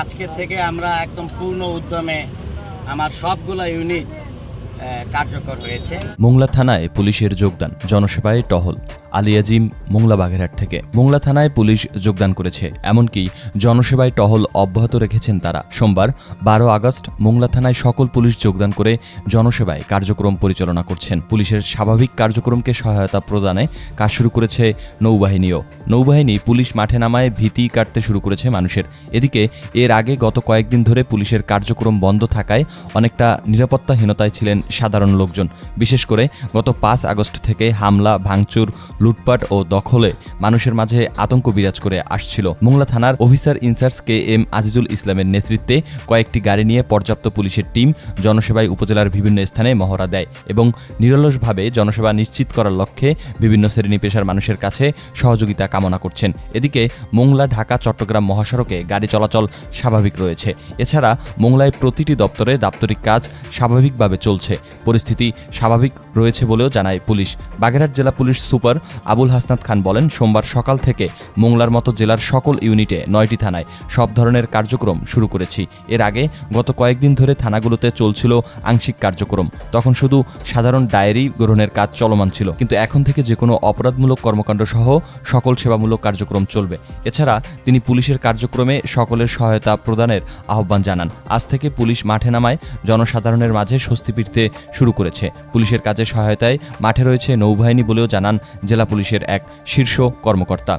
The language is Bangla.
আজকে থেকে আমরা একদম পূর্ণ উদ্যমে আমার সবগুলো ইউনিট কার্যকর হয়েছে। মোংলা থানায় পুলিশের যোগদান, জনসেবায় টহল। আলিয়াজিম মোংলা বাগেরহাট থেকে। মোংলা থানায় পুলিশ যোগদান করেছে, এমনকি জনসেবায় টহল অব্যাহত রেখেছেন তারা। সোমবার বারো আগস্ট মোংলা থানায় সকল পুলিশ যোগদান করে জনসেবায় কার্যক্রম পরিচালনা করছেন। পুলিশের স্বাভাবিক কার্যক্রমকে সহায়তা প্রদানে কাজ শুরু করেছে নৌবাহিনীও। নৌবাহিনী পুলিশ মাঠে নামায় ভীতি কাটতে শুরু করেছে মানুষের। এদিকে, এর আগে গত কয়েকদিন ধরে পুলিশের কার্যক্রম বন্ধ থাকায় অনেকটা নিরাপত্তাহীনতায় ছিলেন সাধারণ লোকজন। বিশেষ করে গত পাঁচ আগস্ট থেকে হামলা, ভাঙচুর লুটপাট ও দখলে মানুষের মাঝে আতঙ্ক বিরাজ করে আসছিল। মোংলা থানার officer in charge K M Azizul ইসলামের নেতৃত্বে কয়েকটি গাড়ি নিয়ে পর্যাপ্ত পুলিশের টিম জনসেবায় উপজেলার বিভিন্ন স্থানে মহড়া দেয় এবং নিরলসভাবে জনসেবা নিশ্চিত করার লক্ষ্যে বিভিন্ন শ্রেণি পেশার মানুষের কাছে সহযোগিতা কামনা করছেন। এদিকে মোংলা, ঢাকা, চট্টগ্রাম মহাসড়কে গাড়ি চলাচল স্বাভাবিক রয়েছে। এছাড়া মোংলায় প্রতিটি দপ্তরে দাপ্তরিক কাজ স্বাভাবিকভাবে চলছে। পরিস্থিতি স্বাভাবিক রয়েছে বলেও জানায় পুলিশ। বাগেরহাট জেলা পুলিশ সুপার আবুল হাসনাত খান বলেন, সোমবার সকাল থেকে মোংলার মতো জেলার সকল ইউনিটে নয়টি থানায় সব ধরনের কার্যক্রম শুরু করেছি। এর আগে গত কয়েকদিন ধরে থানাগুলোতে চলছিল আংশিক কার্যক্রম। তখন শুধু সাধারণ ডায়েরি গ্রহণের কাজ চলমান ছিল। কিন্তু এখন থেকে যে কোনো অপরাধমূলক কর্মকাণ্ড সহ সকল সেবামূলক কার্যক্রম চলবে। এছাড়া তিনি পুলিশের কার্যক্রমে সকলের সহায়তা প্রদানের আহ্বান জানান। আজ থেকে পুলিশ মাঠে নামায়, জনসাধারণের মাঝে স্বস্তি ফিরতে শুরু করেছে। পুলিশের কাজে সহায়তায় মাঠে রয়েছে নৌবাহিনী বলেও জানান জেলা পুলিশের এক শীর্ষ কর্মকর্তা।